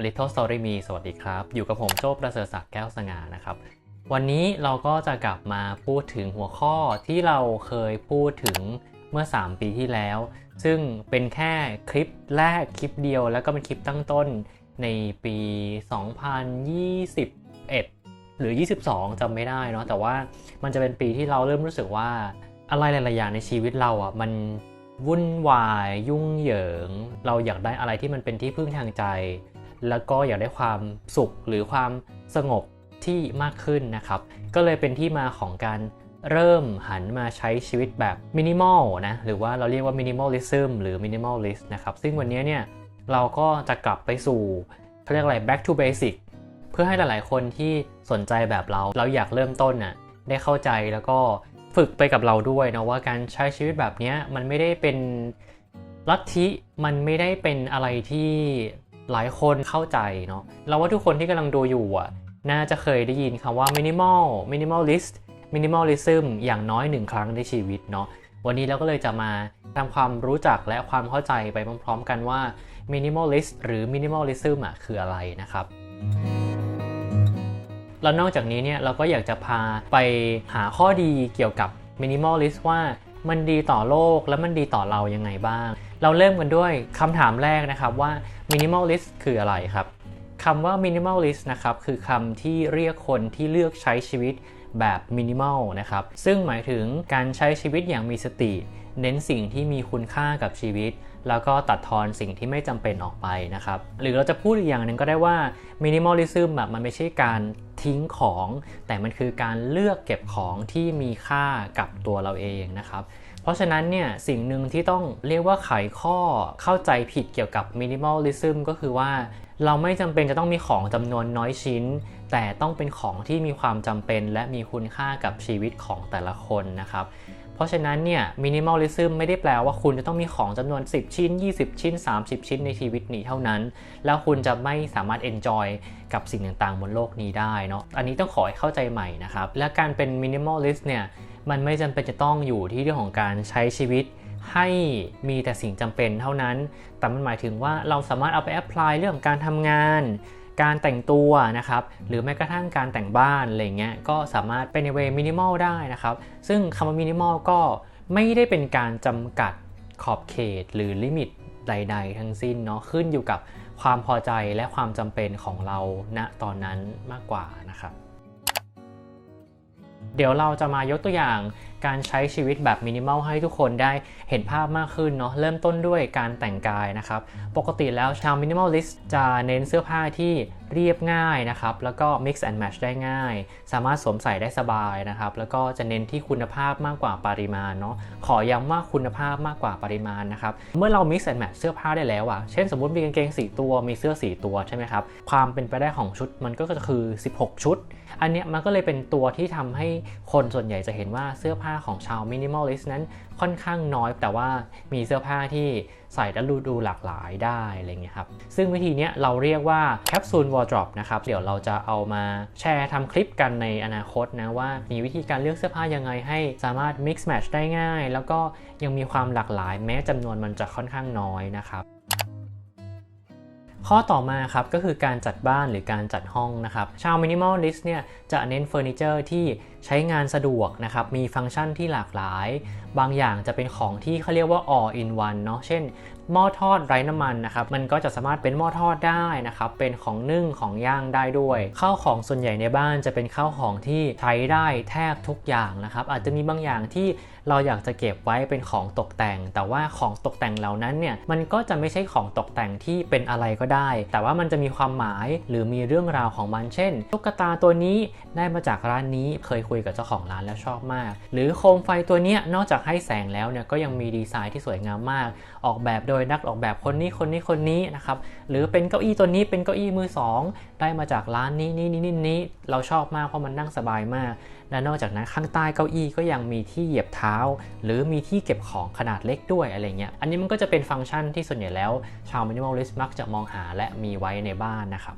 A Little Story Me สวัสดีครับ อยู่กับผมโจ้ประเสริฐศักดิ์แก้วสง่านะครับ วันนี้เราก็จะกลับมาพูดถึงหัวข้อที่เราเคยพูดถึงเมื่อ 3 ปีที่แล้ว ซึ่งเป็นแค่คลิปแรกคลิปเดียว แล้วก็เป็นคลิปตั้งต้นในปี 2021 หรือ 22จำไม่ได้เนาะแต่ว่ามันจะเป็นปีที่เราเริ่มรู้สึกว่าอะไรหลาย ๆ อย่างในชีวิตเราอะมันวุ่นวายยุ่งเหยิง เราอยากได้อะไรที่มันเป็นที่พึ่งทางใจ แล้วก็อยากได้ความสุขหรือความสงบที่มากขึ้นนะครับ ก็เลยเป็นที่มาของการเริ่มหันมาใช้ชีวิตแบบมินิมอลนะหรือว่าเราเรียกว่ามินิมอลลิซึมหรือมินิมอลลิส์นะครับ ซึ่งวันนี้เนี่ยเราก็จะกลับไปสู่เขาเรียกอะไร back to basic เพื่อให้หลายๆ คนที่สนใจแบบเราเราอยากเริ่มต้นน่ะได้เข้าใจแล้วก็ฝึกไปกับเราด้วยนะว่าการใช้ชีวิตแบบนี้มันไม่ได้เป็นลัทธิมันไม่ได้เป็นอะไรที่ หลายคนเข้าใจเนาะเราว่าทุกคนที่กำลังดูอยู่อะน่าจะเคยได้ยินคำว่า minimal minimalist minimalism อย่างน้อยหนึ่งครั้งในชีวิตเนาะวันนี้เราก็เลยจะมาทำความรู้จักและความเข้าใจไปพร้อม ๆ กันว่า minimalist หรือ minimalism อะคืออะไรนะครับแล้วนอกจากนี้เนี่ยเราก็อยากจะพาไปหาข้อดีเกี่ยวกับ minimalist ว่า มันดีต่อโลกและมันดีต่อเรายังไงบ้าง เราเริ่มกันด้วยคำถามแรกนะครับว่า minimalist คืออะไรครับคำว่า minimalist นะครับคือคำที่เรียกคนที่เลือกใช้ชีวิตแบบ minimal นะครับซึ่งหมายถึงการใช้ชีวิตอย่างมีสติ เน้นสิ่งที่มีคุณค่ากับชีวิต แล้วก็ตัดทอนสิ่งที่ไม่จำเป็นออกไปนะครับ หรือเราจะพูดอีกอย่างหนึ่งก็ได้ว่า minimalism แบบมันไม่ใช่การทิ้งของ แต่มันคือการเลือกเก็บของที่มีค่ากับตัวเราเองนะครับ เพราะฉะนั้นเนี่ยสิ่งหนึ่งที่ต้องเรียกว่าไขข้อเข้าใจผิดเกี่ยวกับ minimalism ก็คือว่าเราไม่จำเป็นจะต้องมีของจำนวนน้อยชิ้น แต่ต้องเป็นของที่มีความจำเป็นและมีคุณค่ากับชีวิตของแต่ละคนนะครับ ราะฉะนั้นเนี่ยมินิมอลลิซึมไม่ได้แปลว่าคุณจะต้องมีของจำนวน 10 ชิ้น 20 ชิ้น 30 ชิ้นในชีวิตนี้เท่านั้น แล้วคุณจะไม่สามารถ enjoy กับสิ่งต่างๆ บนโลกนี้ได้เนาะอันนี้ต้องขอให้เข้าใจใหม่นะครับ และการเป็นมินิมอลลิสต์เนี่ยมันไม่จำเป็นจะต้องอยู่ที่เรื่องของการใช้ชีวิตให้มีแต่สิ่งจำเป็นเท่านั้น แต่มันหมายถึงว่าเราสามารถเอาไปแอพพลายเรื่องการทำงาน การแต่งตัวนะครับหรือแม้กระทั่งการแต่งบ้านอะไรเงี้ยก็สามารถเป็นในเวมินิมอลได้นะครับซึ่งคำว่ามินิมอลก็ไม่ได้เป็นการจำกัดขอบเขตหรือลิมิตใด ๆ ทั้งสิ้นเนาะขึ้นอยู่กับความพอใจและความจำเป็นของเราณตอนนั้นมากกว่านะครับ เดี๋ยวเราจะมายกตัวอย่าง การใช้ชีวิตแบบมินิมอลให้ทุกคนได้เห็นภาพมากขึ้นเนาะเริ่มต้นด้วยการแต่งกายนะครับ ปกติแล้วชาวมินิมอลลิสต์จะเน้นเสื้อผ้าที่ เรียบง่ายนะครับ แล้วก็ mix and match ได้ง่าย สามารถสวมใส่ได้สบายนะครับ แล้วก็จะเน้นที่คุณภาพมากกว่าปริมาณเนาะ ขอย้ำว่าคุณภาพมากกว่าปริมาณนะครับ เมื่อเรา mix and match เสื้อผ้าได้แล้วอะเช่นสมมติมีกางเกง4ตัว มีเสื้อ 4 ตัวใช่ไหมครับ ความเป็นไปได้ของชุดมันก็จะคือ 16 ชุด อันเนี้ยมันก็เลยเป็นตัวที่ทำให้คนส่วนใหญ่จะเห็นว่าเสื้อผ้าของชาวมินิมอลลิสต์นั้น ค่อนข้างน้อย แต่ว่ามีเสื้อผ้าที่ใส่แล้วดูดูหลากหลายได้อะไรเงี้ยครับซึ่งวิธีนี้เราเรียกว่าแคปซูลวอร์ดรอปนะครับเดี๋ยวเราจะเอามาแชร์ทำคลิปกันในอนาคตนะว่ามีวิธีการเลือกเสื้อผ้ายังไงให้สามารถ mix match ได้ง่าย แล้วก็ยังมีความหลากหลาย แม้จำนวนมันจะค่อนข้างน้อยนะครับข้อต่อมาครับก็คือการจัดบ้านหรือการจัดห้องนะครับ ชาวมินิมอลลิสต์เนี่ยจะเน้นเฟอร์นิเจอร์ที่ใช้งานสะดวกนะครับ มีฟังก์ชันที่หลากหลาย บางอย่างจะเป็นของที่เขาเรียกว่า all in one เนาะ เช่น หม้อทอดไร้น้ำมันนะครับ มันก็จะสามารถเป็นหม้อทอดได้นะครับ เป็นของนึ่งของย่างได้ด้วย ข้าวของส่วนใหญ่ในบ้านจะเป็นข้าวของที่ใช้ได้แทบทุกอย่างนะครับ อาจจะมีบางอย่างที่เราอยากจะเก็บไว้เป็นของตกแต่ง แต่ว่าของตกแต่งเหล่านั้นเนี่ย มันก็จะไม่ใช่ของตกแต่งที่เป็นอะไรก็ได้ แต่ว่ามันจะมีความหมายหรือมีเรื่องราวของมัน เช่น ตุ๊กตาตัวนี้ได้มาจากร้านนี้เคยคุยกับเจ้าของร้านแล้วชอบมาก หรือโคมไฟตัวนี้นอกจากให้แสงแล้วเนี่ยก็ยังมีดีไซน์ที่สวยงามมาก ออกแบบโดยนักออกแบบคนนี้คนนี้คนนี้นะครับหรือเป็นเก้าอี้ตัวนี้เป็นเก้าอี้มือสองได้มาจากร้านนี้นี้นี้นี้นี้เราชอบมากเพราะมันนั่งสบายมาก และนอกจากนั้นข้างใต้เก้าอี้ก็ยังมีที่เหยียบเท้า หรือมีที่เก็บของขนาดเล็กด้วยอะไรเงี้ยอันนี้มันก็จะเป็นฟังก์ชันที่ส่วนใหญ่แล้ว ชาวมินิมอลลิสต์มักจะมองหาและมีไว้ในบ้านนะครับ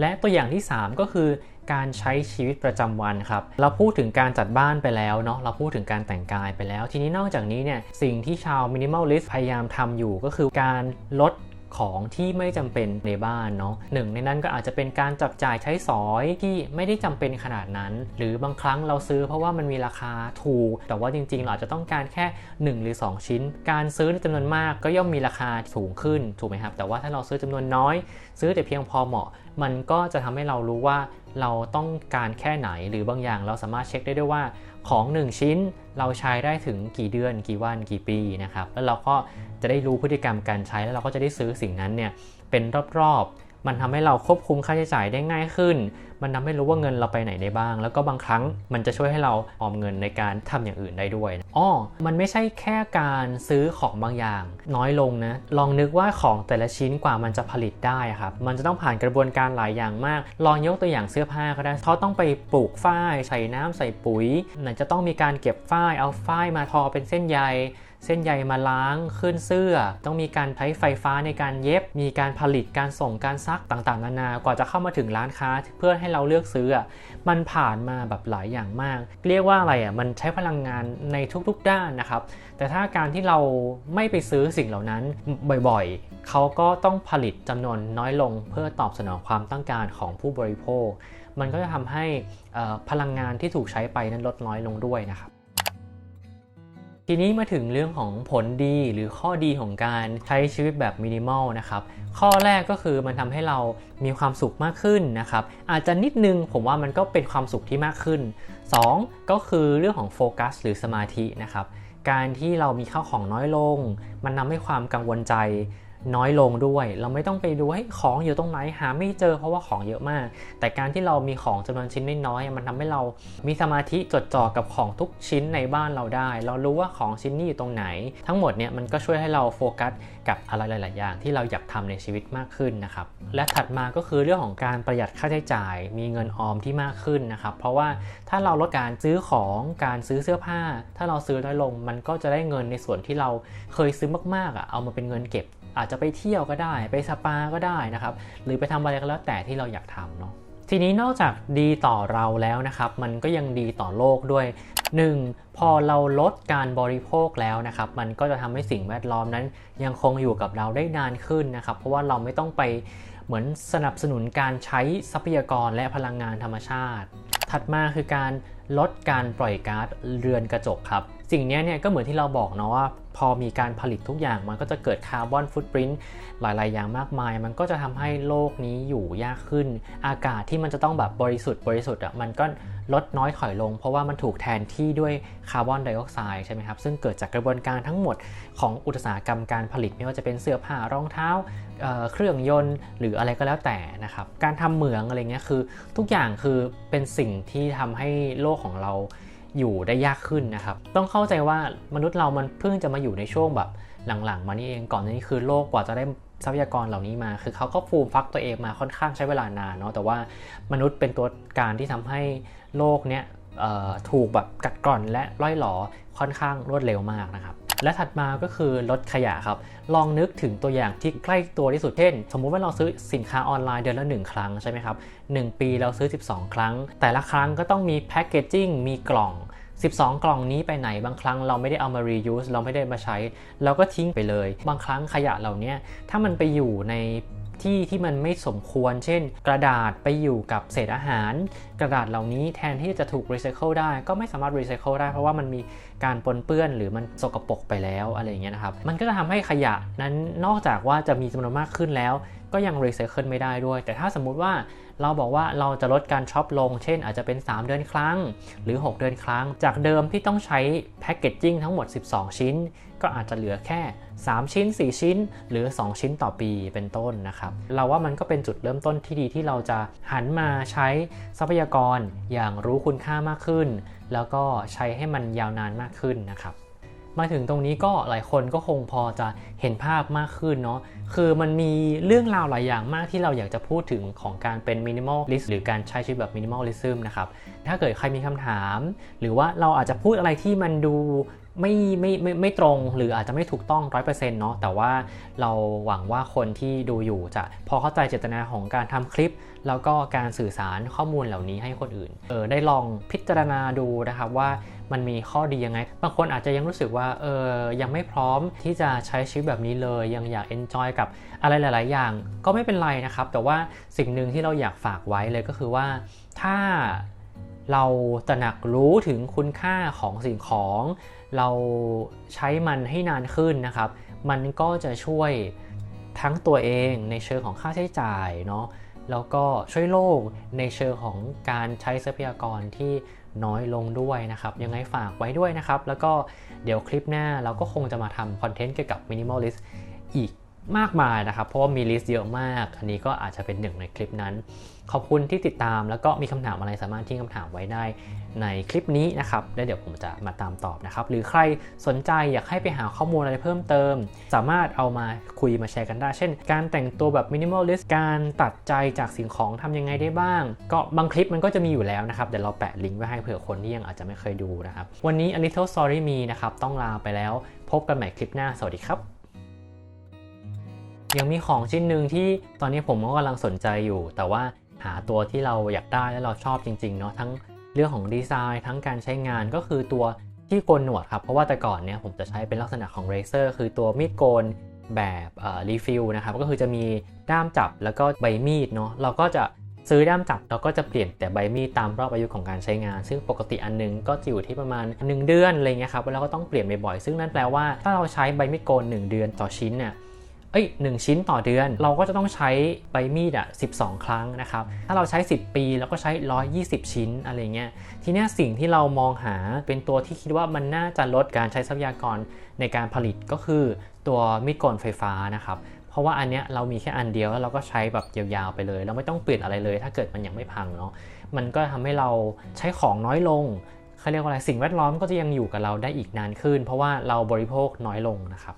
และตัวอย่างที่ 3 ก็คือ การใช้ชีวิตประจำวันครับ เราพูดถึงการจัดบ้านไปแล้วเนาะ เราพูดถึงการแต่งกายไปแล้ว ทีนี้นอกจากนี้เนี่ย สิ่งที่ชาวมินิมอลลิสต์พยายามทำอยู่ก็คือการลดของที่ไม่จำเป็นในบ้านเนาะหนึ่งในนั้นก็อาจจะเป็นการจับจ่ายใช้สอยที่ไม่ได้จำเป็นขนาดนั้น หรือบางครั้งเราซื้อเพราะว่ามันมีราคาถูก แต่ว่าจริงๆ เราอาจจะต้องการแค่ 1 หรือ 2 ชิ้น การซื้อในจำนวนมากก็ย่อมมีราคาสูงขึ้นถูกไหมครับ แต่ว่าถ้าเราซื้อจำนวนน้อย ซื้อแต่เพียงพอเหมาะ มันก็จะทำให้เรารู้ว่า เราต้องการแค่ไหนหรือบางอย่างเราสามารถเช็คได้ด้วยว่าของ 1 ชิ้นเราใช้ได้ถึงกี่เดือน กี่วันกี่ปีนะครับแล้วเราก็จะได้รู้พฤติกรรมการใช้แล้วเราก็จะได้ซื้อสิ่งนั้นเนี่ยเป็นรอบๆ มันทำให้เราควบคุมค่าใช้จ่ายได้ง่ายขึ้นมันทำให้รู้ว่าเงินเราไปไหนได้บ้าง แล้วก็บางครั้งมันจะช่วยให้เราออมเงินในการทำอย่างอื่นได้ด้วยอ้อมันไม่ใช่แค่การซื้อของบางอย่าง น้อยลงนะลองนึกว่าของแต่ละชิ้นกว่ามันจะผลิตได้ครับมันจะต้องผ่านกระบวนการหลายอย่างมาก ลองยกตัวอย่างเสื้อผ้าก็ได้เขาต้องไปปลูกฝ้ายใส่น้ำใส่ปุ๋ยไหนจะต้องมีการเก็บฝ้ายเอาฝ้ายมาทอเป็นเส้นใยเส้นใยมาล้างขึ้นเสื้อ ต้องมีการใช้ไฟฟ้าในการเย็บ มีการผลิตการส่งการซักต่างๆ นานา กว่าจะเข้ามาถึงร้านค้า เพื่อใให้เราเลือกซื้ออะมันผ่านมาแบบหลายอย่างมาก เรียกว่าอะไรอะมันใช้พลังงานในทุกๆด้านนะครับ แต่ถ้าการที่เราไม่ไปซื้อสิ่งเหล่านั้นบ่อยๆ เขาก็ต้องผลิตจำนวนน้อยลงเพื่อตอบสนองความต้องการของผู้บริโภค มันก็จะทำให้พลังงานที่ถูกใช้ไปนั้นลดน้อยลงด้วยนะครับ ทีนี้มาถึงเรื่องของผลดีหรือข้อดีของการใช้ชีวิตแบบมินิมอลนะครับ ข้อแรกก็คือมันทำให้เรามีความสุขมากขึ้นนะครับ อาจจะนิดนึงผมว่ามันก็เป็นความสุขที่มากขึ้น 2 ก็คือเรื่องของโฟกัสหรือสมาธินะครับ การที่เรามีข้าวของน้อยลง มันทาให้ความกังวลใจ น้อยลงด้วย เราไม่ต้องไปดูให้ของอยู่ตรงไหนหาไม่เจอเพราะว่าของเยอะมาก แต่การที่เรามีของจำนวนชิ้นน้อยๆมันทำให้เรามีสมาธิจดจ่อกับของทุกชิ้นในบ้านเราได้ เรารู้ว่าของชิ้นนี้อยู่ตรงไหน ทั้งหมดเนี่ยมันก็ช่วยให้เราโฟกัสกับอะไรหลาย ๆ อย่าง ที่เราอยากทำในชีวิตมากขึ้นนะครับและถัดมาก็คือเรื่องของการประหยัดค่าใช้จ่าย มีเงินออมที่มากขึ้นนะครับเพราะว่าถ้าเราลดการซื้อของการซื้อเสื้อผ้า ถ้าเราซื้อน้อยลงมันก็จะได้เงินในส่วนที่เราเคยซื้อมากๆอะเอามาเป็นเงินเก็บ อาจจะไปเที่ยวก็ได้ไปสปาก็ได้นะครับหรือไปทำอะไรก็แล้วแต่ที่เราอยากทำเนาะทีนี้นอกจากดีต่อเราแล้วนะครับ มันก็ยังดีต่อโลกด้วย 1. พอเราลดการบริโภคแล้วนะครับ มันก็จะทำให้สิ่งแวดล้อมนั้น ยังคงอยู่กับเราได้นานขึ้นนะครับ เพราะว่าเราไม่ต้องไปเหมือนสนับสนุนการใช้ทรัพยากรและพลังงานธรรมชาติ ถัดมาคือการ ลดการปล่อยก๊าซเรือนกระจกครับ สิ่งนี้เนี่ยก็เหมือนที่เราบอกเนาะว่าพอมีการผลิตทุกอย่างมันก็จะเกิดคาร์บอนฟุตปรินต์หลาย ๆ อย่างมากมาย มันก็จะทำให้โลกนี้อยู่ยากขึ้น อากาศที่มันจะต้องแบบบริสุทธิ์บริสุทธิ์อะมันก็ลดน้อยถอยลง เพราะว่ามันถูกแทนที่ด้วยคาร์บอนไดออกไซด์ใช่ไหมครับซึ่งเกิดจากกระบวนการทั้งหมดของอุตสาหกรรมการผลิตไม่ว่าจะเป็นเสื้อผ้ารองเท้า เเครื่องยนต์หรืออะไรก็แล้วแต่นะครับ การทำเหมืองอะไรเงี้ยคือทุกอย่างคือเป็นสิ่งที่ทำให้โลกของเราอยู่ได้ยากขึ้นนะครับ ต้องเข้าใจว่ามนุษย์เรามันเพิ่งจะมาอยู่ในช่วงแบบหลังๆ มานี่เองก่อนนี้คือโลกกว่าจะได้ทรัพยากรเหล่านี้มา คือเขาก็ฟูมฟักตัวเองมาค่อนข้างใช้เวลานานเนาะแต่ว่ามนุษย์เป็นตัวการที่ทำให้โลกเนี้ยถูกแบบกัดกร่อนและร่อยหลอค่อนข้างรวดเร็วมากนะครับ และถัดมาก็คือลดขยะครับ ลองนึกถึงตัวอย่างที่ใกล้ตัวที่สุดเช่น สมมุติว่าเราซื้อสินค้าออนไลน์เดือนละ 1 ครั้งใช่ไหมครับ 1 ปีเราซื้อ 12 ครั้ง แต่ละครั้งก็ต้องมีแพคเกจจิ้งมีกล่อง 12 กล่องนี้ไปไหนบางครั้งเราไม่ได้เอามา reuse เราไม่ได้มาใช้ เราก็ทิ้งไปเลย บางครั้งขยะเหล่านี้ถ้ามันไปอยู่ใน ที่ที่มันไม่สมควร เช่น กระดาษไปอยู่กับเศษอาหาร กระดาษเหล่านี้แทนที่จะถูกรีไซเคิลได้ ก็ไม่สามารถรีไซเคิลได้ เพราะว่ามันมีการปนเปื้อนหรือมันสกปรกไปแล้วอะไรอย่างเงี้ยนะครับ มันก็จะทำให้ขยะนั้นนอกจากว่าจะมีจำนวนมากขึ้นแล้ว ก็ยังรีไซเคิลไม่ได้ด้วย แต่ถ้าสมมุติว่าเราบอกว่าเราจะลดการช็อปลง เช่นอาจจะเป็น 3 เดือนครั้ง หรือ 6 เดือนครั้ง จากเดิมที่ต้องใช้แพคเกจจิ้งทั้งหมด 12 ชิ้น ก็อาจจะเหลือแค่ 3 ชิ้น 4 ชิ้น หรือ 2 ชิ้นต่อปีเป็นต้นนะครับ เราว่ามันก็เป็นจุดเริ่มต้นที่ดีที่เราจะหันมาใช้ทรัพยากรอย่างรู้คุณค่ามากขึ้น แล้วก็ใช้ให้มันยาวนานมากขึ้นนะครับ มาถึงตรงนี้ก็หลายคนก็คงพอจะเห็นภาพมากขึ้นเนาะ คือมันมีเรื่องราวหลายอย่างมากที่เราอยากจะพูดถึงของการเป็นมินิมอลลิสต์หรือการใช้ชีวิตแบบมินิมอลลิซึมนะครับ ถ้าเกิดใครมีคำถาม หรือว่าเราอาจจะพูดอะไรที่มันดู ไม่ไม่ไม่ไม่ตรงหรืออาจจะไม่ถูกต้อง100%เปอร์เซ็นต์เนาะแต่ว่าเราหวังว่าคนที่ดูอยู่จะพอเข้าใจเจตนาของการทำคลิป แล้วก็การสื่อสารข้อมูลเหล่านี้ให้คนอื่นเออได้ลองพิจารณาดูนะครับว่ามันมีข้อดียังไง บางคนอาจจะยังรู้สึกว่าเออยังไม่พร้อมที่จะใช้ชีวิตแบบนี้เลย ยังอยาก enjoy กับอะไรหลาย ๆ อย่าง ก็ไม่เป็นไรนะครับ แต่ว่าสิ่งหนึ่งที่เราอยากฝากไว้เลยก็คือว่าถ้า เราตระหนักรู้ถึงคุณค่าของสิ่งของ เราใช้มันให้นานขึ้นนะครับ มันก็จะช่วยทั้งตัวเองในเชิงของค่าใช้จ่ายเนาะแล้วก็ช่วยโลกในเชิงของการใช้ทรัพยากรที่น้อยลงด้วยนะครับ ยังไงฝากไว้ด้วยนะครับ แล้วก็เดี๋ยวคลิปหน้าเราก็คงจะมาทำคอนเทนต์เกี่ยวกับ minimalist อีก มากมายนะครับ เพราะว่ามีลิสต์เยอะมาก อันนี้ก็อาจจะเป็นหนึ่งในคลิปนั้น ขอบคุณที่ติดตามแล้วก็มีคำถามอะไรสามารถทิ้งคำถามไว้ได้ในคลิปนี้นะครับแล้วเดี๋ยวผมจะมาตามตอบนะครับ หรือใครสนใจอยากให้ไปหาข้อมูลอะไรเพิ่มเติม สามารถเอามาคุยมาแชร์กันได้ เช่น การแต่งตัวแบบมินิมอลลิสต์การตัดใจจากสิ่งของทำยังไงได้บ้าง ก็บางคลิปมันก็จะมีอยู่แล้วนะครับเดี๋ยวเราแปะลิงก์ไว้ให้เผื่อคนที่ยังอาจจะไม่เคยดูนะครับ วันนี้ A Little Story Me นะครับต้องลาไปแล้ว พบกันใหม่คลิปหน้าสวัสดีครับ ยังมีของชิ้นหนึ่งที่ตอนนี้ผมก็กำลังสนใจอยู่ แต่ว่าหาตัวที่เราอยากได้และเราชอบจริงๆเนาะทั้งเรื่องของดีไซน์ทั้งการใช้งานก็คือตัวที่โกนหนวดครับ เพราะว่าแต่ก่อนเนี่ยผมจะใช้เป็นลักษณะของ Razer คือตัวมีดโกนแบบรีฟิลนะครับก็คือจะมีด้ามจับแล้วก็ใบมีดเนาะเราก็จะซื้อด้ามจับเราก็จะเปลี่ยนแต่ใบมีดตามรอบอายุของการใช้งาน ซึ่งปกติอันนึงก็จะอยู่ที่ประมาณ 1 เดือนอะไรเงี้ยครับแล้วก็ต้องเปลี่ยนบ่อยๆซึ่งนั่นแปลว่าถ้าเราใช้ใบมีดโกน 1 เดือนต่อชิ้นเนี่ย เอ้ยหชิ้นต่อเดือน เราก็จะต้องใช้ใบมีดอะ12 ครั้งนะครับ ถ้าเราใช้ 10 ปีเราก็ใช้ 120 ชิ้นอะไรเงี้ย ทีนี้สิ่งที่เรามองหาเป็นตัวที่คิดว่ามันน่าจะลดการใช้ทรัพยากรในการผลิตก็คือตัวมีดโกนไฟฟ้านะครับเพราะว่าอันเนี้ยเรามีแค่อันเดียวแล้วเราก็ใช้แบบยาวๆไปเลย เราไม่ต้องเปลี่ยนอะไรเลย ถ้าเกิดมันยังไม่พังเนาะมันก็ทำให้เราใช้ของน้อยลงเขาเรียกว่าอะไรสิ่งแวดล้อมก็จะยังอยู่กับเราได้อีกนานขึ้น เพราะว่าเราบริโภคน้อยลงนะครับ